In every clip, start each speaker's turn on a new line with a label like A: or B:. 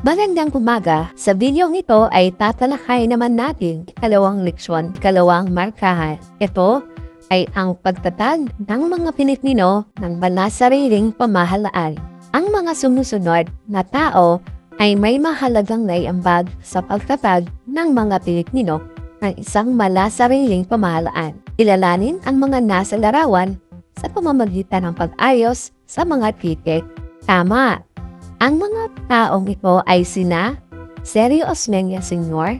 A: Magandang umaga. Sa video ito ay tatalakay naman natin ikalawang leksyon, ikalawang markahan. Ito ay ang pagtatag ng mga Pilipino ng manasariling pamahalaan. Ang mga sumusunod na tao ay may mahalagang naiambag sa pagtatag ng mga Pilipino ng isang malasariling pamahalaan. Ilalanin ang mga nasa larawan sa pamamagitan ng pag-ayos sa mga titik. Tama! Ang mga taong ito ay sina Sergio Osmeña Sr.,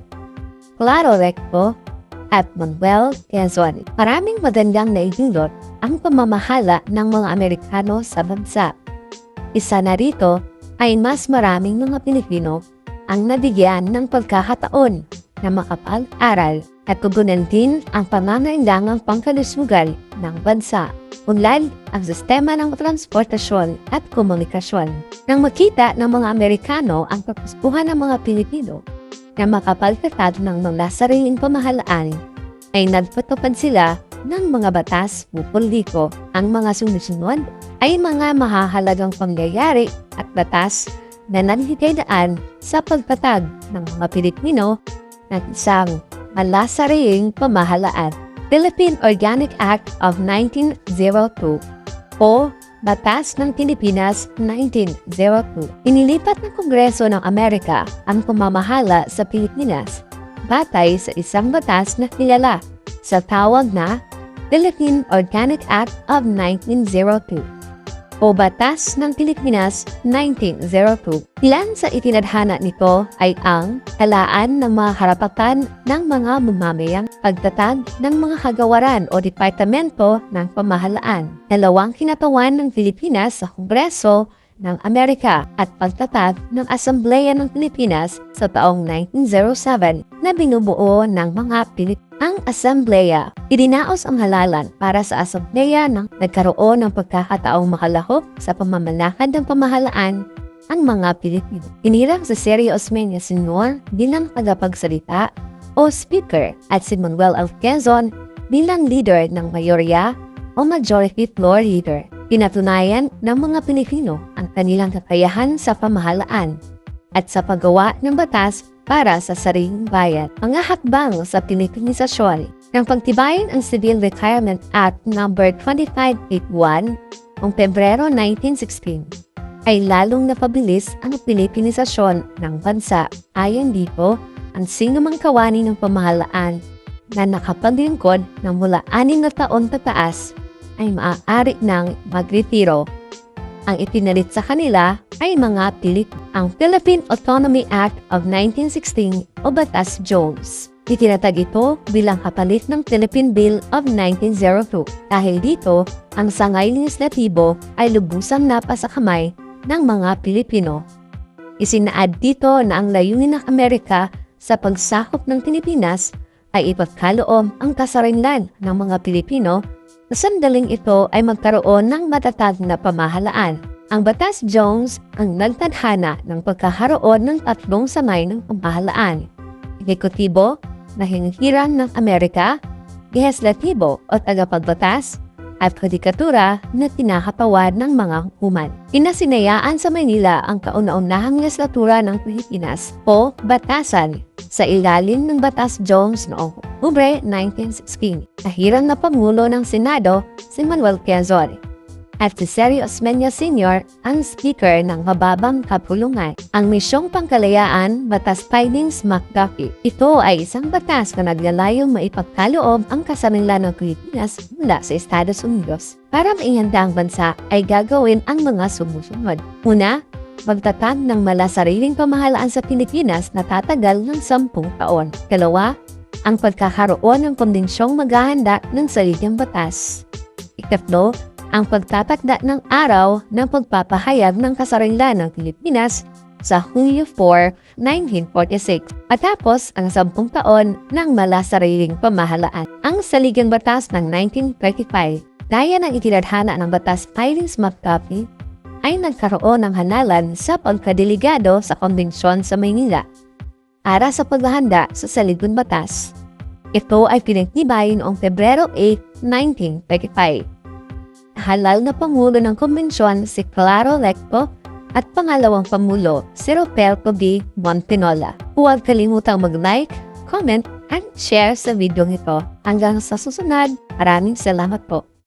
A: Claro Recto, at Manuel Quezon. Maraming magandang naihilot ang pamamahala ng mga Amerikano sa bansa. Isa na rito ay mas maraming mga Pilipino ang nabigyan ng pagkakataon na makapag-aral at tugunan din ang pangangailangang pangkalusugan ng bansa. Unlad ang sistema ng transportasyon at komunikasyon. Nang makita ng mga Amerikano ang kapustuhan ng mga Pilipino na makapagtatag ng mga sariling pamahalaan, ay nagpatupad sila ng mga batas pupuliko. Ang mga sumusunod ay mga mahahalagang pangyayari at batas na naghihintayaan sa pagpatag ng mga Pilipino ng isang malasariling pamahalaan. Philippine Organic Act of 1902 o Batas ng Pilipinas 1902. Inilipat ng Kongreso ng Amerika ang pamamahala sa Pilipinas batay sa isang batas na kilala sa tawag na Philippine Organic Act of 1902 o Batas ng Pilipinas 1902. Ilan sa itinadhana nito ay ang talaan ng mga karapatan ng mga mamamayang pagtatag ng mga kagawaran o departamento ng pamahalaan, dalawang kinatawan ng Pilipinas sa Kongreso ng Amerika at pagtatag ng Asambleya ng Pilipinas sa taong 1907 na binubuo ng mga Pilipino. Ang Asambleya, idinaos ang halalan para sa Asambleya nang nagkaroon ng pagkakataong makalahok sa pamamalakad ng pamahalaan ang mga Pilipino. Inirang si Sergio Osmeña Sr. bilang tagapagsalita o speaker at si Manuel L. Quezon bilang leader ng mayorya o majority floor leader. Pinatunayan ng mga Pilipino ang kanilang kakayahan sa pamahalaan at sa paggawa ng batas para sa sariling bayan. Mga hakbang sa Pilipinisasyon ng pagtibayin ang Civil Retirement Act No. 2581 noong Pebrero 1916 ay lalong napabilis ang Pilipinisasyon ng bansa. Ayon dito, ang sinumang kawani ng pamahalaan na nakapaglingkod ng mula anim na taon pataas ay maaari ng magretiro. Ang ipinalit sa kanila ay mga Pilip. Ang Philippine Autonomy Act of 1916 o Batas Jones. Itinatag ito bilang kapalit ng Philippine Bill of 1902. Dahil dito, ang sangay legislatibo ay lubusang napa sa kamay ng mga Pilipino. Isinaad dito na ang layunin ng Amerika sa pagsakop ng Pilipinas ay ipagkaloob ang kasarinlan ng mga Pilipino na sandaling ito ay magkaroon ng matatag na pamahalaan. Ang Batas Jones ang nagtadhana ng pagkakaroon ng tatlong sangay ng pamahalaan. Ekekutibo na hinihiran ng Amerika, legislatibo o tagapagbatas, at judikatura na tinakapawad ng mga hukuman. Pinasinayaan sa Manila ang kauna-unahang legislatura ng Pilipinas o Batasan sa ilalim ng Batas Jones noong Oktubre 1916. Nahirang na Pangulo ng Senado si Manuel Quezon at si Sergio Osmeña Sr. ang Speaker ng Mababang Kapulungan. Ang misyong pangkalayaan, Batas Findings McDuffie. Ito ay isang batas na naglalayong maipagkaloob ang kasarinlan ng Pilipinas mula sa Estados Unidos. Para maihanda ang bansa ay gagawin ang mga sumusunod. Una, magtatag ng malasariling pamahalaan sa Pilipinas na tatagal ng sampung taon. Kalawa, ang pagkakaroon ng kondensyong maghahanda ng saligang batas. Ikatlo, ang pagtatakda ng araw ng pagpapahayag ng kasarinlan ng Pilipinas sa Hulyo 4, 1946 matapos ang sampung taon ng malasariling pamahalaan. Ang saligang batas ng 1935, gaya ng itinadhana ng batas Pilings McCarthy, ay nagkaroon ng hanalan sa pagkadeligado sa konbensyon sa Maynila para sa paghahanda sa saligang batas. Ito ay pinagtibay noong Pebrero 8, 1935 halal na Pangulo ng Konbensyon si Claro Lecto at pangalawang pamulo si Roberto B. Montenola. Huwag kalimutang mag-like, comment, and share sa video ito. Hanggang sa susunod, maraming salamat po.